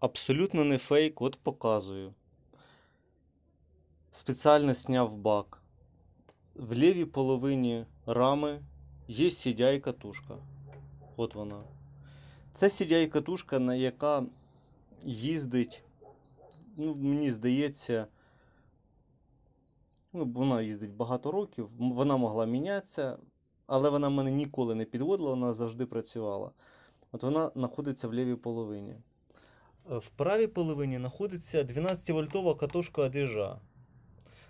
абсолютно не фейк, от показую. Спеціально сняв бак. В лівій половині рами є CDI катушка. От вона. Це CDI катушка, на яка їздить, ну, мені здається, ну, вона їздить багато років, вона могла мінятися, але вона мене ніколи не підводила, вона завжди працювала. От вона знаходиться в лівій половині. В правій половині знаходиться 12-вольтова катушка одежа.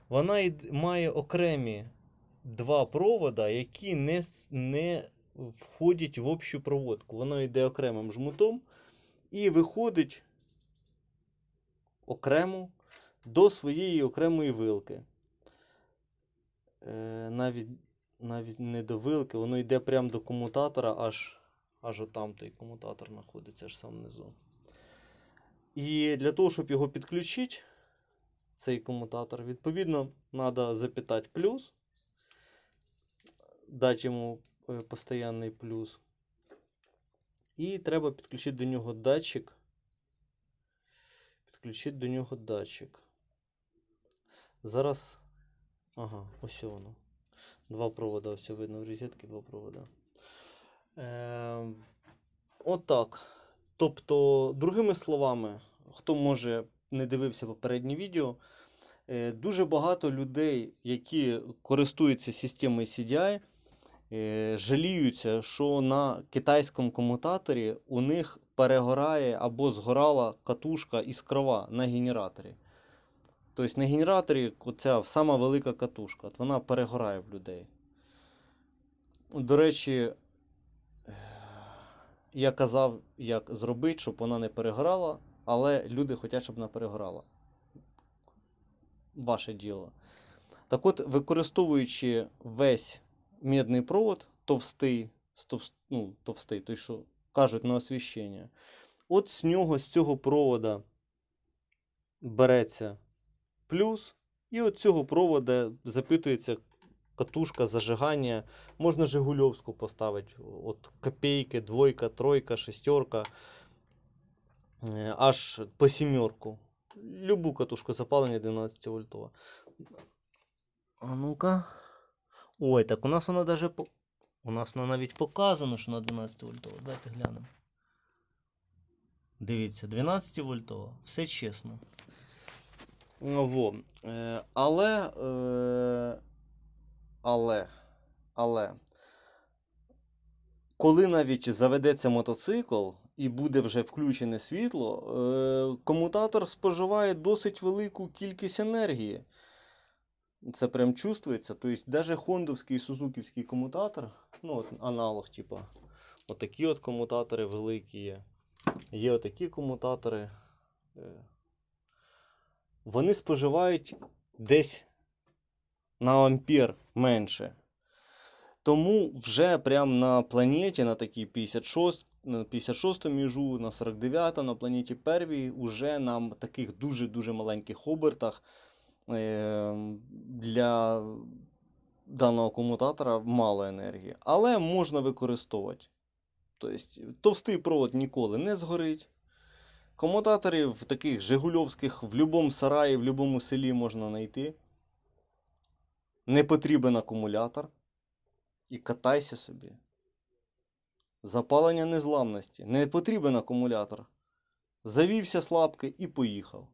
Вона має окремі два провода, які не, не входять в общу проводку. Воно йде окремим жмутом і виходить окремо до своєї окремої вилки. Е, навіть, навіть не до вилки, воно йде прямо до комутатора, аж, аж отам той комутатор знаходиться, аж сам внизу. І для того, щоб його підключити, цей комутатор, відповідно, треба запитати плюс, дати йому е, постоянний плюс. І треба підключити до нього датчик. Підключити до нього датчик. Зараз. Ага, ось воно. Два провода, ось видно в розетці два провода. Е, отак. Тобто, другими словами, хто може не дивився попереднє відео, е, дуже багато людей, які користуються системою CDI, е, жаліються, що на китайському комутаторі у них перегорає або згорала катушка іскрова на генераторі. Тобто на генераторі оця сама велика катушка, вона перегорає в людей. До речі, я казав, як зробити, щоб вона не перегорала, але люди хочуть, щоб вона перегорала. Ваше діло. Так от, використовуючи весь медний провод, товстий, з ну, товстий, той, що кажуть на освіщення, от з нього, з цього провода береться плюс, і от цього провода запитується катушка зажигання. Можна Жигульовську поставити. От копійки, двойка, тройка, шестерка, е, аж по сімерку. Любу катушку запалення 12 вольтова. А ну-ка. Ой, так у нас вона даже по... У нас вона навіть показано, що на 12 вольтова. Давайте глянемо. Дивіться, 12 вольтова. Все чесно. Во. Е, але, е, але, але, коли навіть заведеться мотоцикл і буде вже включене світло, е, комутатор споживає досить велику кількість енергії. Це прям чувствується. Тобто, навіть хондовський і сузуківський комутатор, ну, от аналог, типа, отакі от комутатори великі є. Є отакі комутатори. е, вони споживають десь на ампер менше. Тому вже прямо на планеті, на такій 56, на 56 міжу, на 49 на планеті Первій, уже на таких дуже-дуже маленьких обертах е, для даного комутатора мало енергії. Але можна використовувати. Тобто, товстий провод ніколи не згорить. Комутаторів таких Жигульовських в будь-якому сараї, в будь-якому селі можна знайти. Не потрібен акумулятор. І катайся собі. Запалення незламності. Не потрібен акумулятор. Завівся слабкий і поїхав.